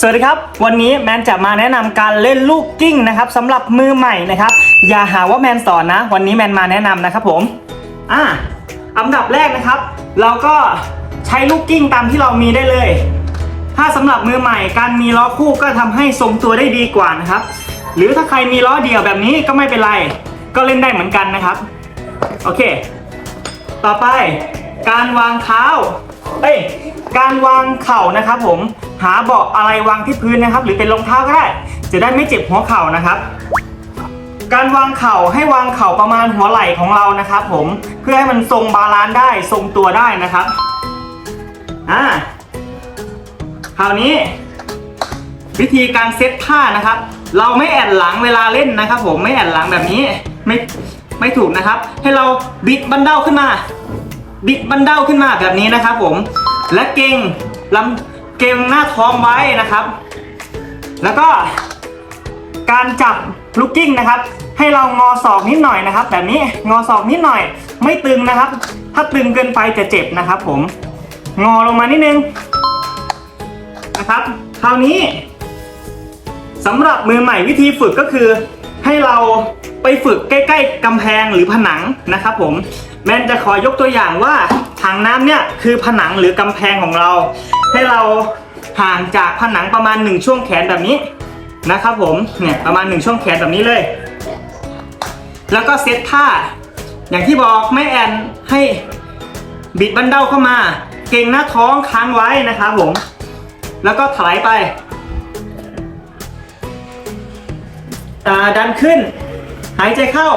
สวัสดีครับ วันนี้แมนจะมาแนะนำการเล่นลูกกิ้งนะครับสำหรับมือใหม่นะครับ อย่าหาว่าแมนสอนนะ วันนี้แมนมาแนะนำนะครับผมอ่าอันดับแรกนะครับ เราก็ใช้ลูกกิ้งตามที่เรามีได้เลย ถ้าสำหรับมือใหม่ การมีล้อคู่ก็ทำให้ทรงตัวได้ดีกว่านะครับ หรือถ้าใครมีล้อเดียวแบบนี้ก็ไม่เป็นไร ก็เล่นได้เหมือนกันนะครับ โอเค ต่อไปการวางเท้า เอ้ยการวางเข่านะครับผมหาเบาะอะไรวางที่พื้นนะครับ หรือเป็นรองเท้าก็ได้ จะได้ไม่เจ็บหัวเข่านะครับ การวางเข่าให้วางเข่าประมาณหัวไหล่ของเรานะครับ ผมเพื่อให้มันทรงบาลานซ์ได้ทรงตัวได้นะครับอ่าคราวนี้ วิธีการเซตท่านะครับ เราไม่แอนหลังเวลาเล่นนะครับ ผมไม่แอนหลังแบบนี้ไม่ไม่ถูกนะครับ ให้เราบิดบันเด้าขึ้นมา บิดบันเด้าขึ้นมาแบบนี้นะครับผม และเก่งลำเก่งหน้าท้องไว้นะครับ แล้วก็การจับลูกกิ้งนะครับ ให้เรางอศอกนิดหน่อยนะครับ แบบนี้งอศอกนิดหน่อย ไม่ตึงนะครับ ถ้าตึงเกินไปจะเจ็บนะครับ ผม งอลงมานิดนึงนะครับ คราวนี้สำหรับมือใหม่วิธีฝึกก็คือให้เราไปฝึกใกล้ ๆกำแพงหรือผนังนะครับผม แมนจะขอยกตัวอย่างว่าถังน้ำเนี่ยคือผนังหรือกำแพงของเรา ให้เราห่างจากผนังประมาณหนึ่งช่วงแขนแบบนี้นะครับผมเนี่ยประมาณหนึ่งช่วงแขนแบบนี้เลย แล้วก็เซตท่า อย่างที่บอกไม่แอนให้บิดบันเด้าเข้ามา เก่งหน้าท้องค้างไว้นะครับผม แล้วก็ถลายไปตาดันขึ้น หายใจเข้า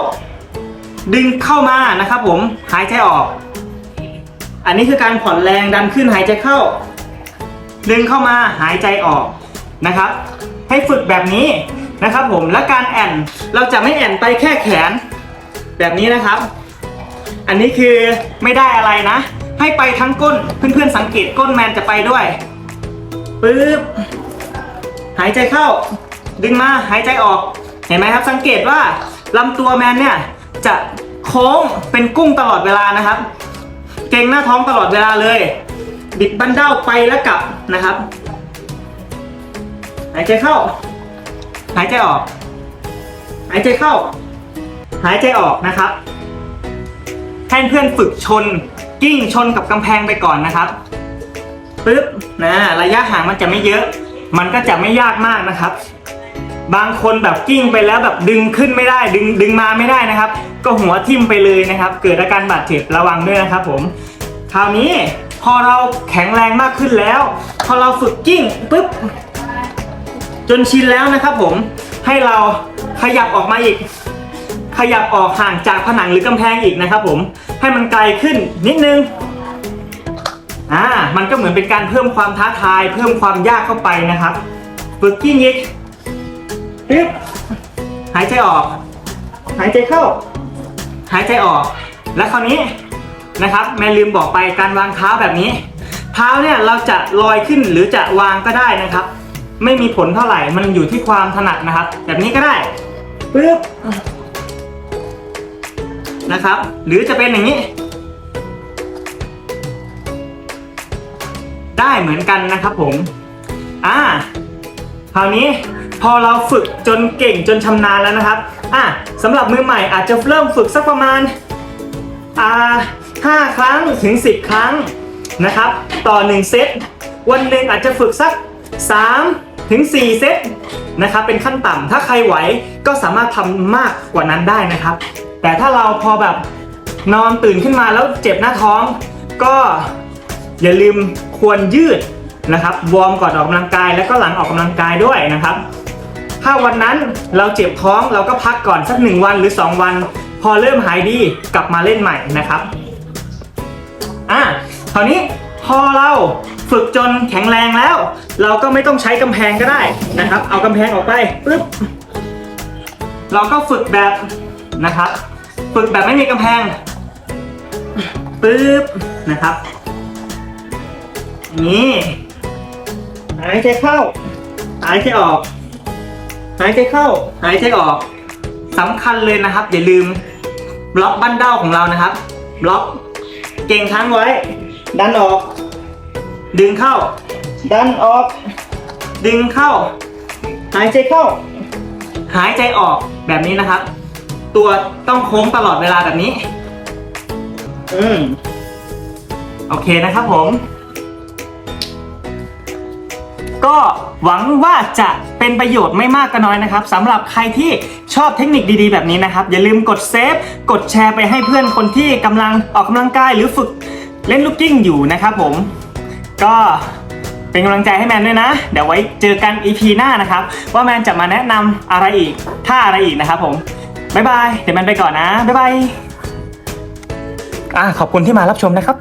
ดึงเข้ามานะครับผมหายใจออก อันนี้คือการผ่อนแรงดันขึ้นหายใจเข้า ดึงเข้ามาหายใจออกนะครับ ให้ฝึกแบบนี้นะครับผมและการแอนเราจะไม่แอนไปแค่แขน แบบนี้นะครับ อันนี้คือไม่ได้อะไรนะ ให้ไปทั้งก้นเพื่อนๆสังเกตก้นแมนจะไปด้วยปึ๊บหายใจเข้า ดึงมาหายใจออกเห็นไหมครับ สังเกตว่าลำตัวแมนเนี่ย จะโค้งเป็นกุ้งตลอดเวลานะครับ เก่งหน้าท้องตลอดเวลาเลย บิดบันเด้าไปแล้วกลับนะครับ หายใจเข้า หายใจออก หายใจเข้า หายใจออกนะครับให้เพื่อนฝึกชนกิ้งชนกับกำแพงไปก่อนนะครับปึ๊บนะระยะห่างมันจะไม่เยอะ มันก็จะไม่ยากมากนะครับ บางคนแบบกิ้งไปแล้วแบบดึงขึ้นไม่ได้ ดึงดึงมาไม่ได้นะครับ ก็หัวทิ่มไปเลยนะครับ เกิดอาการบาดเจ็บระวังด้วยนะครับผม คราวนี้พอเราแข็งแรงมากขึ้นแล้ว พอเราฝึกกิ้งปึ๊บจนชินแล้วนะครับผมให้เราขยับออกมาอีก ขยับออกห่างจากผนังหรือกำแพงอีกนะครับผมให้มันไกลขึ้นนิดนึงอ่ามันก็เหมือนเป็นการเพิ่มความท้าทาย เพิ่มความยากเข้าไปนะครับฝึกกิ้งอีกปึ๊บหายใจออก หายใจเข้า หายใจออก และคราวนี้นะครับแม่ลืมบอกไปการวางเท้าแบบนี้ เท้าเนี่ยเราจะลอยขึ้นหรือจะวางก็ได้นะครับ ไม่มีผลเท่าไหร่มันอยู่ที่ความถนัดนะครับ แบบนี้ก็ได้ปึ๊บนะครับ หรือจะเป็นอย่างนี้ ได้เหมือนกันนะครับผมอ่าคราวนี้ พอเราฝึกจนเก่งจนชำนาญแล้วนะครับอ่าสำหรับมือใหม่อาจจะเริ่มฝึกสักประมาณอ่าห้าครั้งถึง 10 ครั้งนะครับ ต่อ 1 เซตวันหนึ่งอาจจะฝึกสัก 3 ถึง 4 เซตนะครับเป็นขั้นต่ำถ้าใครไหวก็สามารถทำมากกว่านั้นได้นะครับ แต่ถ้าเราพอแบบนอนตื่นขึ้นมาแล้วเจ็บหน้าท้อง ก็อย่าลืมควรยืดนะครับวอร์มก่อนออกกำลังกาย แล้วก็หลังออกกำลังกายด้วยนะครับ ถ้าวันนั้นเราเจ็บท้องเราก็พักก่อนสักหนึ่งวันหรือ 2 วัน พอเริ่มหายดีกลับมาเล่นใหม่นะครับอะคราวนี้พอเราฝึกจนแข็งแรงแล้ว เราก็ไม่ต้องใช้กำแพงก็ได้นะครับ เอากำแพงออกไปปึ๊บเราก็ฝึกแบบนะครับ ฝึกแบบไม่มีกำแพงปึ๊บนะครับนี่หายใจเข้าหายใจออก หายใจเข้า หายใจออกสำคัญเลยนะครับ อย่าลืมบล็อกบั้นเด้าของเรานะครับ บล็อกเก่งค้างไว้ ดันออก ดึงเข้า ดันออก ดึงเข้า หายใจเข้า หายใจออกแบบนี้นะครับ ตัวต้องโค้งตลอดเวลาแบบนี้ อืมโอเคนะครับผม ก็หวังว่าจะเป็นประโยชน์ไม่มากก็น้อยนะครับสำหรับใครที่ชอบเทคนิคดีๆ แบบนี้นะครับ อย่าลืมกดเซฟกดแชร์ไปให้เพื่อนคนที่กำลังออกกำลังกายหรือฝึกเล่นลูกกิ้งอยู่นะครับผม ก็เป็นกำลังใจให้แมนด้วยนะ เดี๋ยวไว้เจอกัน EP หน้านะครับ ว่าแมนจะมาแนะนำอะไรอีกท่าอะไรอีกนะครับผมบ๊ายบายเดี๋ยวแมนไปก่อนนะบ๊ายบายอะขอบคุณที่มารับชมนะครับ